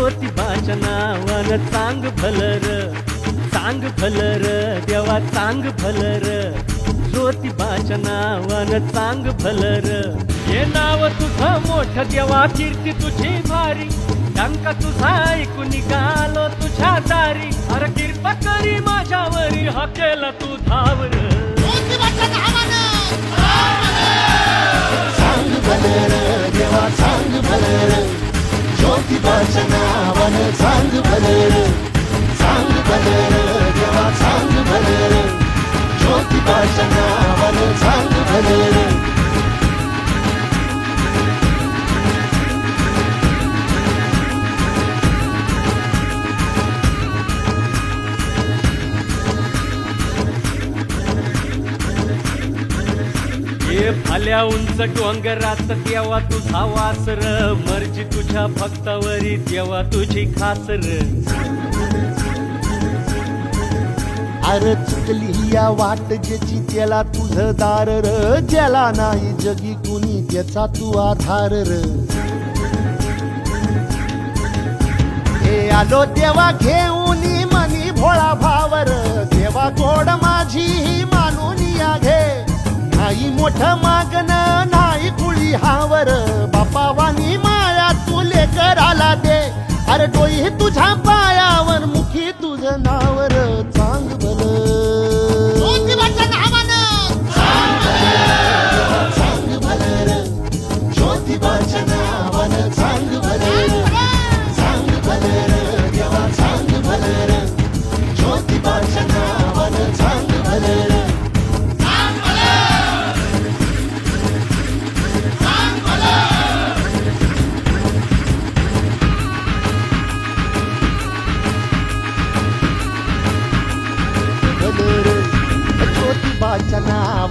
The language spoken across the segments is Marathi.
ज्योतिबाच्या नावानं चांग भलर चांग भलर देवा चांग भलर ज्योतिबाच्या नावानं चांग भलर हे नाव तुझं मोठ देवा कीर्ती तुझी भारी. टंका तुझा ऐकून निघालो तुझ्या दारी. अरे कृपा करी माझ्यावरी हा केला तू धावर. सांग हे उंच उंच डोंगरात तेव्हा तुझा वासर. मर्जी तुझ्या भक्तावरी तेव्हा तुझी खासर. अरे चुकली या वाट ज्याची त्याला तुझं दार र. ज्याला नाही जगी कुणी त्याचा तू आधार र. हे आलो देवा घेऊन मनी भोळा भावर. देवा गोड माझी मोठ मागण नाही कुळी हावर. बापावानी माया माया तुले कराला दे. अरे डोई तुझ्या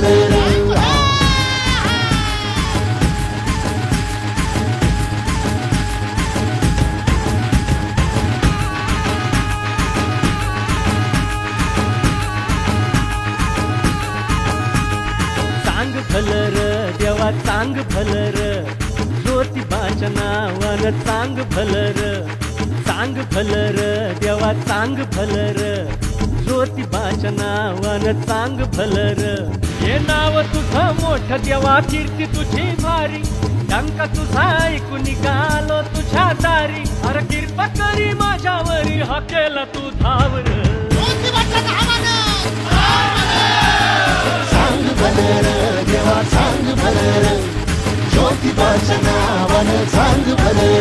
भलर चांग भलर देवा चांग भलर ज्योतिबाच्या नावान चांग भलर चांग भलर देवा चांग भलर ज्योतिबाच्या नावान चांग भलर हे नाव तुझं मोठ देवा कीर्ती तुझी भारी. टंका तुझा ऐकून निघालो तुझ्या दारी. अरे कृपा करी माझ्यावरी हा केला तू धावर. सांग भलर देवा सांग भलर. ज्योतिबाच्या नावानं सांग भलर.